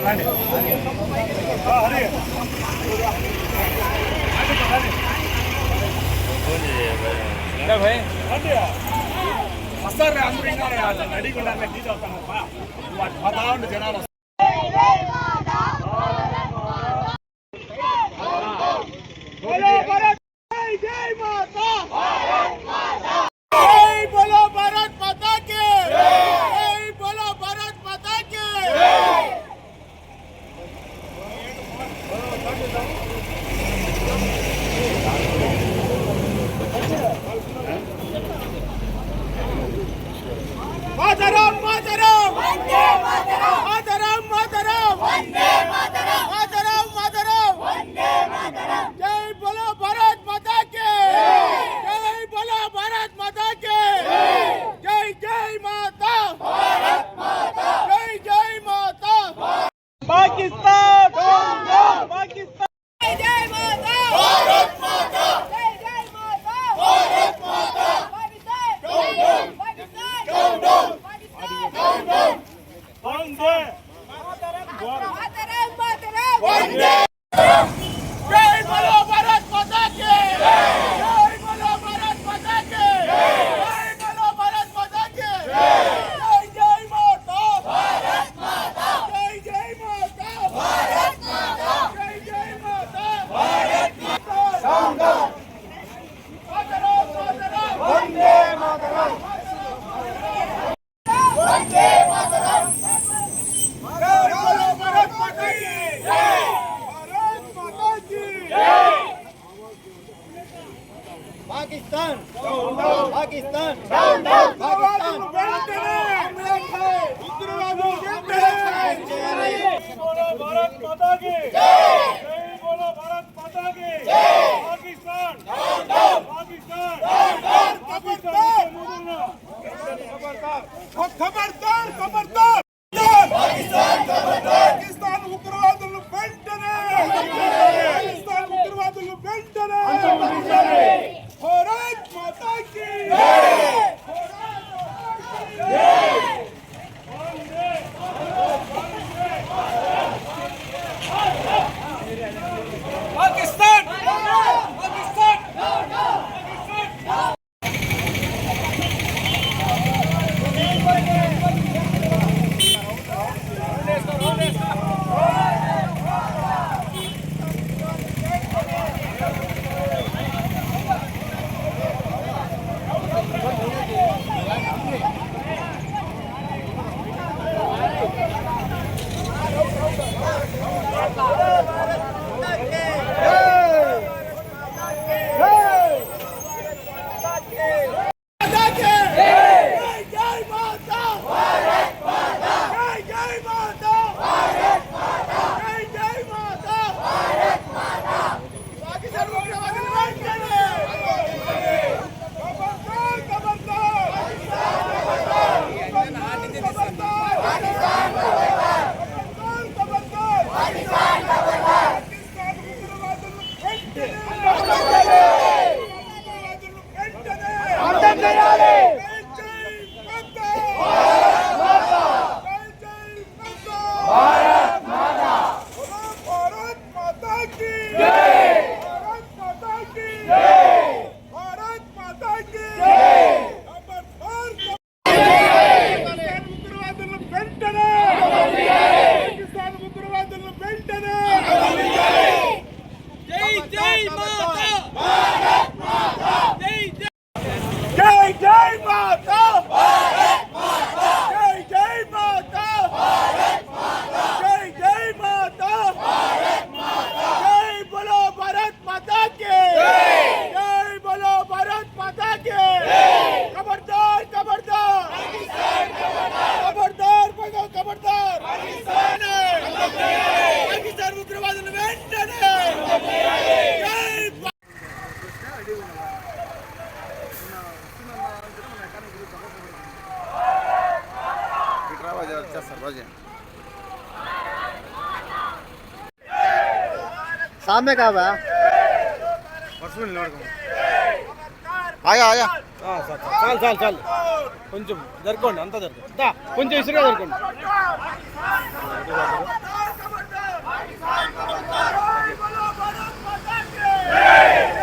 ನಡಿ ನಡಿಕೊಂಡ ಜನ Pakistan! Pakistan! Down, down! Happy Pride Month! में कहा बा परसों निलवाड़ का आया आया चल चल चल కొంచెం జరుకోండి అంతా జరుకోండి దా కొంచెం ఇసురుగా జరుకోండి Hey!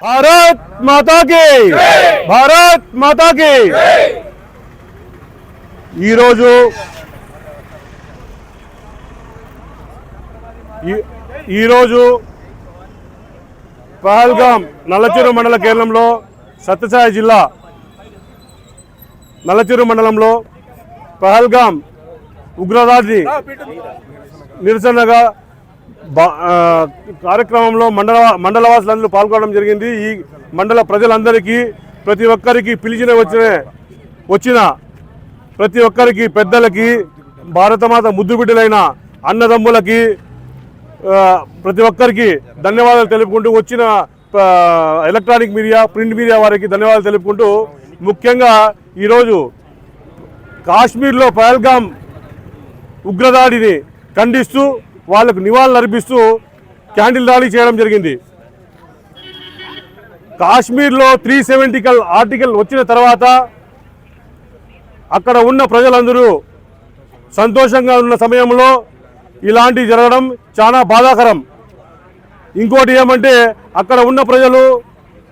భారత్ మాతాకి భారత్ మాతాకి ఈరోజు ఈ- ఈరోజు పహల్గాం నల్లచూరు మండల కేంద్రంలో సత్యసాయి జిల్లా నల్లచూరు మండలంలో పహల్గాం ఉగ్రవాది నిరసనగా కార్యక్రమంలో మండల మండలవాసులందరూ పాల్గొనడం జరిగింది. ఈ మండల ప్రజలందరికీ ప్రతి ఒక్కరికి పిలిచిన వచ్చిన వచ్చిన ప్రతి ఒక్కరికి పెద్దలకి భారతమాత ముద్దు బిడ్డలైన అన్నదమ్ములకి ప్రతి ఒక్కరికి ధన్యవాదాలు తెలుపుకుంటూ వచ్చిన ఎలక్ట్రానిక్ మీడియా ప్రింట్ మీడియా వారికి ధన్యవాదాలు తెలుపుకుంటూ ముఖ్యంగా ఈరోజు కాశ్మీర్లో పహల్గాం ఉగ్రదాడిని ఖండిస్తూ వాళ్ళకు నివాళులు అర్పిస్తూ క్యాండిల్ ర్యాలీ చేయడం జరిగింది. కాశ్మీర్లో త్రీ సెవెంటికల్ ఆర్టికల్ వచ్చిన తర్వాత అక్కడ ఉన్న ప్రజలందరూ సంతోషంగా ఉన్న సమయంలో ఇలాంటివి జరగడం చాలా బాధాకరం. ఇంకోటి ఏమంటే అక్కడ ఉన్న ప్రజలు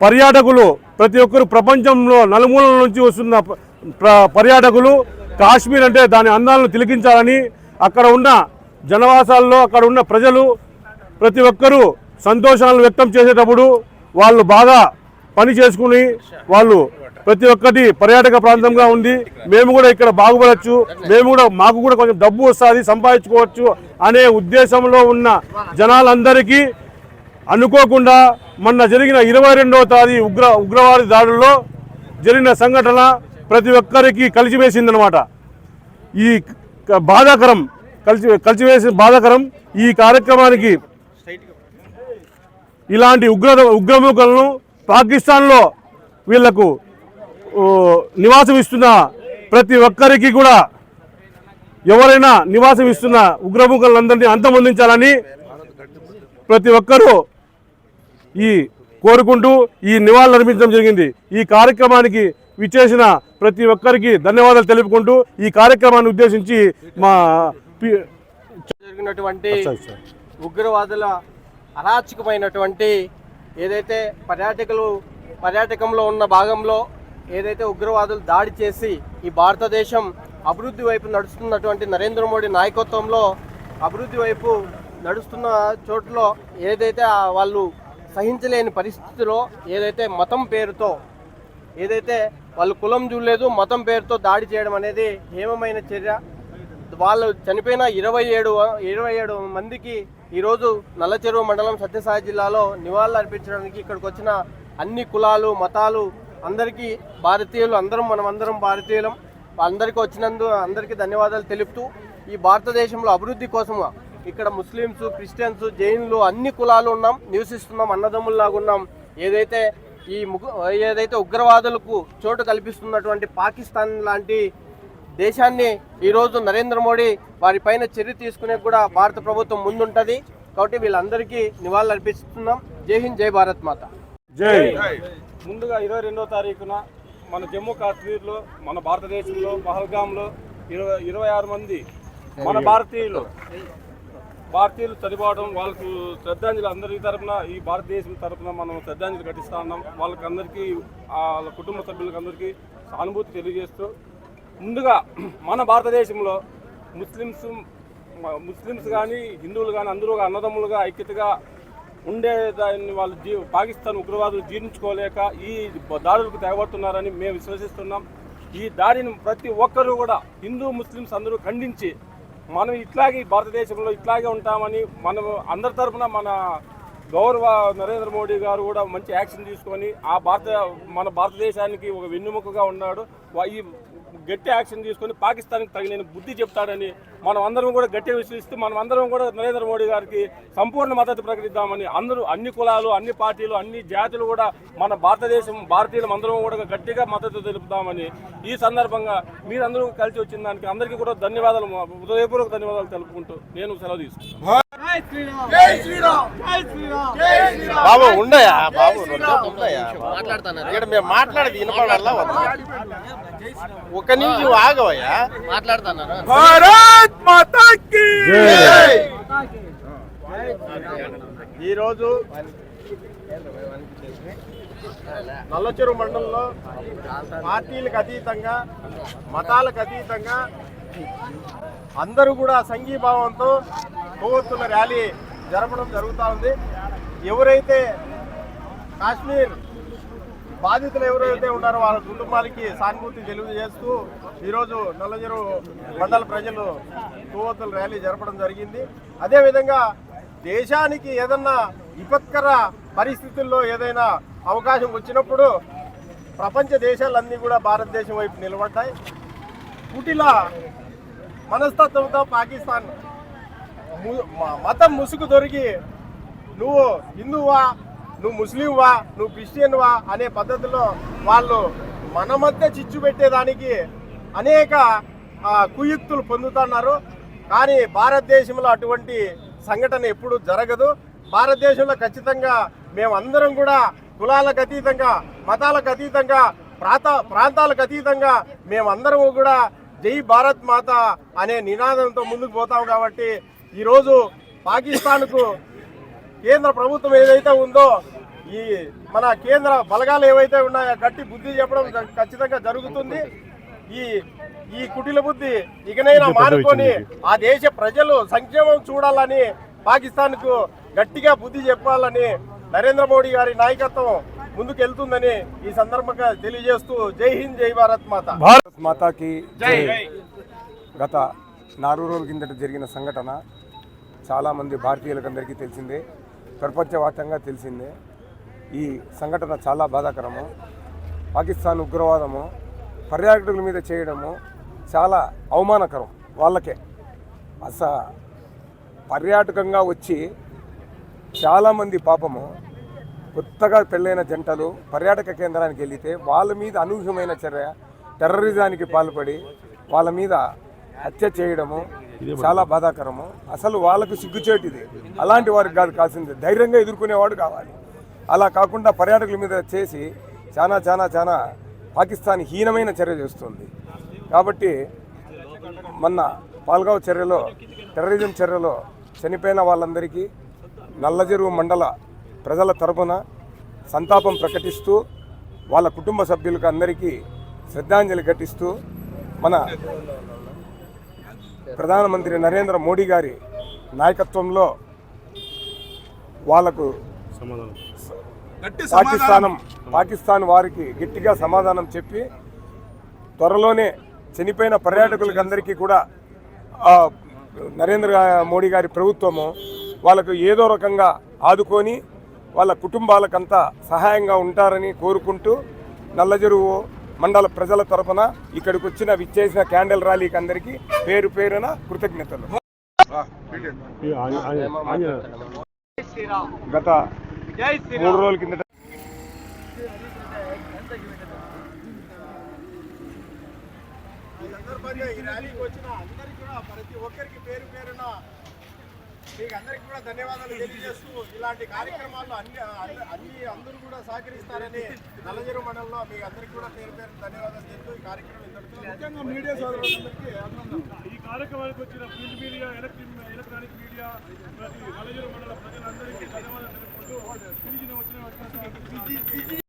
పర్యాటకులు ప్రతి ఒక్కరు ప్రపంచంలో నలుమూలల నుంచి వస్తున్న పర్యాటకులు కాశ్మీర్ అంటే దాని అందాలను తిలకించాలని అక్కడ ఉన్న జనవాసాల్లో అక్కడ ఉన్న ప్రజలు ప్రతి ఒక్కరూ సంతోషాలను వ్యక్తం చేసేటప్పుడు వాళ్ళు బాగా పని చేసుకుని వాళ్ళు ప్రతి ఒక్కటి పర్యాటక ప్రాంతంగా ఉంది మేము కూడా ఇక్కడ బాగుపడచ్చు మేము కూడా మాకు కూడా కొంచెం డబ్బు వస్తుంది సంపాదించుకోవచ్చు అనే ఉద్దేశంలో ఉన్న జనాలందరికీ అనుకోకుండా మొన్న జరిగిన ఇరవై రెండవ తారీఖు ఉగ్ర ఉగ్రవాది దాడుల్లో జరిగిన సంఘటన ప్రతి ఒక్కరికి కలిసివేసిందనమాట ఈ క- బాధాకరం కలిసి కలిసివేసి బాధాకరం ఈ కార్యక్రమానికి ఇలాంటి ఉగ్ర ఉగ్రముఖలను పాకిస్తాన్లో వీళ్ళకు నివాసం ఇస్తున్న ప్రతి ఒక్కరికి కూడా ఎవరైనా నివాసం ఇస్తున్న ఉగ్రముఖులందరినీ అంతమొందించాలని ప్రతి ఒక్కరూ ఈ కోరుకుంటూ ఈ నివాళులు అర్పించడం జరిగింది. ఈ కార్యక్రమానికి విచ్చేసిన ప్రతి ఒక్కరికి ధన్యవాదాలు తెలుపుకుంటూ ఈ కార్యక్రమాన్ని ఉద్దేశించి మా జరిగినటువంటి ఉగ్రవాదుల అరాచకమైనటువంటి ఏదైతే పర్యాటకులు పర్యాటకంలో ఉన్న భాగంలో ఏదైతే ఉగ్రవాదులు దాడి చేసి ఈ భారతదేశం అభివృద్ధి వైపు నడుస్తున్నటువంటి నరేంద్ర మోడీ నాయకత్వంలో అభివృద్ధి వైపు నడుస్తున్న చోట్ల ఏదైతే వాళ్ళు సహించలేని పరిస్థితిలో ఏదైతే మతం పేరుతో ఏదైతే వాళ్ళు కులం చూడలేదు మతం పేరుతో దాడి చేయడం అనేది హేమమైన చర్య. వాళ్ళు చనిపోయిన ఇరవై ఏడు ఇరవై ఏడు మందికి ఈరోజు నల్లచెరువు మండలం సత్యసాయి జిల్లాలో నివాళులు అర్పించడానికి ఇక్కడికి వచ్చిన అన్ని కులాలు మతాలు అందరికీ భారతీయులు అందరం మనం అందరం భారతీయులం. అందరికీ వచ్చినందు అందరికీ ధన్యవాదాలు తెలుపుతూ ఈ భారతదేశంలో అభివృద్ధి కోసం ఇక్కడ ముస్లిమ్స్ క్రిస్టియన్స్ జైన్లు అన్ని కులాలు ఉన్నాం నివసిస్తున్నాం అన్నదమ్ముల్లాగా ఉన్నాం. ఏదైతే ఈ ఏదైతే ఉగ్రవాదులకు చోటు కల్పిస్తున్నటువంటి పాకిస్తాన్ లాంటి దేశాన్ని ఈరోజు నరేంద్ర మోడీ వారి పైన చర్య తీసుకునే కూడా భారత ప్రభుత్వం ముందుంటది. కాబట్టి వీళ్ళందరికీ నివాళులు అర్పిస్తున్నాం. జై హింద్ జై భారత్ మాత. జై ముందుగా ఇరవై రెండో తారీఖున మన జమ్మూ కాశ్మీర్లో మన భారతదేశంలో పహల్గాంలో ఇరవై ఇరవై ఆరు మంది మన భారతీయులు భారతీయులు చనిపోవడం వాళ్ళకు శ్రద్ధాంజలి అందరి తరపున ఈ భారతదేశం తరపున మనం శ్రద్ధాంజలి ఘటిస్తా ఉన్నాం. వాళ్ళకి అందరికీ వాళ్ళ కుటుంబ సభ్యులకు అందరికీ సానుభూతి తెలియజేస్తూ ముందుగా మన భారతదేశంలో ముస్లిమ్స్ ముస్లిమ్స్ కానీ హిందువులు కానీ అందరూ అన్నదమ్ములుగా ఐక్యతగా ఉండే దాన్ని వాళ్ళు జీ పాకిస్తాన్ ఉగ్రవాదులు జీర్ణించుకోలేక ఈ దాడులకు తెగబడుతున్నారని మేము విశ్వసిస్తున్నాం. ఈ దాడిని ప్రతి ఒక్కరూ కూడా హిందూ ముస్లిమ్స్ అందరూ ఖండించి మనం ఇట్లాగే ఈ భారతదేశంలో ఇట్లాగే ఉంటామని మనం అందరి తరఫున మన గౌరవ నరేంద్ర మోడీ గారు కూడా మంచి యాక్షన్ తీసుకొని ఆ భారత మన భారతదేశానికి ఒక వెన్నుముకగా ఉన్నాడు. ఈ గట్టి యాక్షన్ తీసుకొని పాకిస్తాన్కి తగిన బుద్ధి చెప్తాడని మనం అందరం కూడా గట్టిగా విశ్వసిస్తూ మనం అందరం కూడా నరేంద్ర మోడీ గారికి సంపూర్ణ మద్దతు ప్రకటిద్దామని అందరూ అన్ని కులాలు అన్ని పార్టీలు అన్ని జాతులు కూడా మన భారతదేశం భారతీయులు అందరం కూడా గట్టిగా మద్దతు తెలుపుతామని ఈ సందర్భంగా మీరందరూ కలిసి వచ్చిన దానికి అందరికీ కూడా ధన్యవాదాలు హృదయపూర్వక ధన్యవాదాలు తెలుపుకుంటూ నేను సెలవు తీసుకుంటాను జై శ్రీరామ్! జై శ్రీరామ్! జై శ్రీరామ్! బాబు ఉండయా? బాబు ఉండయా? ఇక్కడ మేము మాట్లాడేది వినపడాలా? ఒక నిమిషం ఆగవయ్యా. భారత్ జై. ఈరోజు నల్లచెరువు మండలంలో పార్టీలకు అతీతంగా మతాలకు అతీతంగా అందరూ కూడా సంఘీభావంతో కొవ్వొత్తుల ర్యాలీ జరపడం జరుగుతూ ఉంది. ఎవరైతే కాశ్మీర్ బాధితులు ఎవరైతే ఉన్నారో వాళ్ళ కుటుంబాలకి సానుభూతి తెలియజేస్తూ ఈరోజు నల్లజరు మండల ప్రజలు కొవ్వొత్తుల ర్యాలీ జరపడం జరిగింది. అదేవిధంగా దేశానికి ఏదన్నా విపత్కర పరిస్థితుల్లో ఏదైనా అవకాశం వచ్చినప్పుడు ప్రపంచ దేశాలన్నీ కూడా భారతదేశం వైపు నిలబడ్డాయి. పుటిల మనస్తత్వంతో పాకిస్తాన్ ము- మతం ముసుగు దొరికి నువ్వు హిందువా నువ్వు ముస్లింవా నువ్వు క్రిస్టియన్వా అనే పద్ధతిలో వాళ్ళు మన మధ్య చిచ్చు పెట్టేదానికి అనేక కుయుక్తులు పొందుతున్నారు. కానీ భారతదేశంలో అటువంటి సంఘటన ఎప్పుడు జరగదు. భారతదేశంలో ఖచ్చితంగా మేమందరం కూడా కులాలకు అతీతంగా మతాలకు అతీతంగా ప్రాంత ప్రాంతాలకు అతీతంగా మేమందరం కూడా జై భారత్ మాత అనే నినాదంతో ముందుకు పోతాం కాబట్టి ఈరోజు పాకిస్తాన్కు కేంద్ర ప్రభుత్వం ఏదైతే ఉందో ఈ మన కేంద్ర బలగాలు ఏవైతే ఉన్నాయో గట్టి బుద్ధి చెప్పడం ఖచ్చితంగా జరుగుతుంది. ఈ ఈ కుటిల బుద్ధి ఇకనైనా మానుకొని ఆ దేశ ప్రజలు సంక్షేమం చూడాలని పాకిస్తాన్కు గట్టిగా బుద్ధి చెప్పాలని నరేంద్ర మోడీ గారి నాయకత్వం ముందుకు వెళ్తుందని ఈ సందర్భంగా తెలియజేస్తూ జై హింద్ జై భారత్ మాత. భారత్ మాతాకి జై. గత నాలుగు రోజుల కిందట జరిగిన సంఘటన చాలామంది భారతీయులకు అందరికీ తెలిసిందే. ప్రపంచవ్యాప్తంగా తెలిసిందే. ఈ సంఘటన చాలా బాధాకరము. పాకిస్తాన్ ఉగ్రవాదము పర్యాటకుల మీద చేయడము చాలా అవమానకరం వాళ్ళకే. అస పర్యాటకంగా వచ్చి చాలామంది పాపము కొత్తగా పెళ్ళైన జంటలు పర్యాటక కేంద్రానికి వెళితే వాళ్ళ మీద అనూహ్యమైన చర్య టెర్రరిజానికి పాల్పడి వాళ్ళ మీద హత్య చేయడము చాలా బాధాకరము. అసలు వాళ్ళకు సిగ్గుచేటిది అలాంటి వారికి కాదు కాల్సింది. ధైర్యంగా ఎదుర్కొనేవాడు కావాలి. అలా కాకుండా పర్యాటకుల మీద చేసి చాలా చాలా చాలా పాకిస్తాన్ హీనమైన చర్య చేస్తుంది. కాబట్టి మొన్న పాల్గావ్ చర్యలో టెర్రరిజం చర్యలో చనిపోయిన వాళ్ళందరికీ నల్లజెరువు మండల ప్రజల తరపున సంతాపం ప్రకటిస్తూ వాళ్ళ కుటుంబ సభ్యులకు అందరికీ శ్రద్ధాంజలి ఘటిస్తూ మన ప్రధానమంత్రి నరేంద్ర మోడీ గారి నాయకత్వంలో వాళ్ళకు పాకిస్తానం పాకిస్తాన్ వారికి గట్టిగా సమాధానం చెప్పి త్వరలోనే చనిపోయిన పర్యాటకులకు అందరికీ కూడా ఆ, నరేంద్ర మోడీ గారి ప్రభుత్వము వాళ్ళకు ఏదో రకంగా ఆదుకొని వాళ్ళ కుటుంబాలకంతా సహాయంగా ఉంటారని కోరుకుంటూ నల్లజెరువు మండల ప్రజల తరపున ఇక్కడికి వచ్చిన విచ్చేసిన క్యాండిల్ ర్యాలీకి అందరికీ పేరు పేరున కృతజ్ఞతలు. గత మూడు రోజుల కిందట ఈ సందర్భంగా ఈ ర్యాలీకి వచ్చిన అందరికీ కూడా ప్రతి ఒక్కరికి పేరు పేరున మీకు అందరికి కూడా ధన్యవాదాలు తెలియజేస్తూ ఇలాంటి కార్యక్రమాల్లో అన్ని అన్ని- అందరూ కూడా సహకరిస్తారని నల్లజెరువు మండలంలో మీ అందరికి కూడా పేరు పేరు ధన్యవాదాలు చెప్తూ ఈ కార్యక్రమం ఇంతటితో ముఖ్యంగా మీడియా సోదరులందరికీ ఈ కార్యక్రమానికి వచ్చిన print media electric electronic media ప్రతి మండల ప్రజలందరికీ ధన్యవాదాలు తెలుపుకుంటూ పిలిచిన వచ్చిన